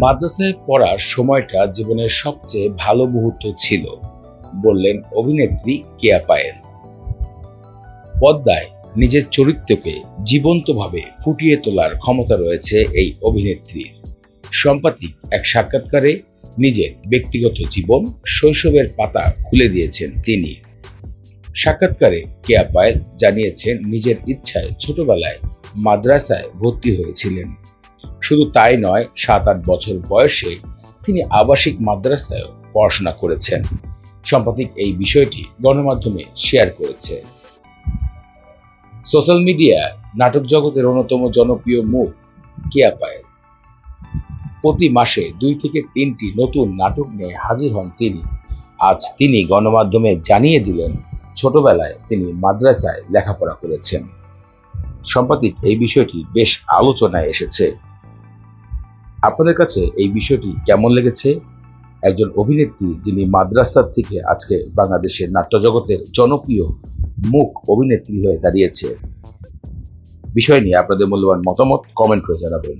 মাদ্রাসায় পড়ার সময়টা জীবনের সবচেয়ে ভালো মুহূর্ত ছিল, বললেন অভিনেত্রী কেয়া পায়েল। পদ্মায় নিজের চরিত্রকে জীবন্তভাবে ফুটিয়ে তোলার ক্ষমতা রয়েছে এই অভিনেত্রীর। সাম্প্রতিক এক সাক্ষাৎকারে নিজের ব্যক্তিগত জীবন শৈশবের পাতা খুলে দিয়েছেন তিনি। সাক্ষাৎকারে কেয়া পায়েল জানিয়েছেন, নিজের ইচ্ছায় ছোটবেলায় মাদ্রাসায় ভর্তি হয়েছিলেন। শুধু তাই নয় সাত আট বছর বয়সে তিনি আবাসিক মাদ্রাসায় পড়াশোনা করেছেন। সাম্প্রতিক এই বিষয়টি গণমাধ্যমে শেয়ার করেছে। সোশ্যাল মিডিয়ায় নাটক জগতের অন্যতম জনপ্রিয় মুখ কেয়া পায়েল। প্রতি মাসে দুই থেকে তিনটি নতুন নাটক নিয়ে হাজির হন তিনি। আজ তিনি গণমাধ্যমে জানিয়ে দিলেন, ছোটবেলায় তিনি মাদ্রাসায় লেখাপড়া করেছেন। সাম্প্রতিক এই বিষয়টি বেশ আলোচনায় এসেছে। আপনাদের কাছে এই বিষয়টি কেমন লেগেছে? একজন অভিনেত্রী যিনি মাদ্রাসার থেকে আজকে বাংলাদেশের নাট্যজগতের জনপ্রিয় মুখ অভিনেত্রী হয়ে দাঁড়িয়েছে। বিষয় নিয়ে আপনাদের মূল্যবান মতামত কমেন্ট করে জানাবেন।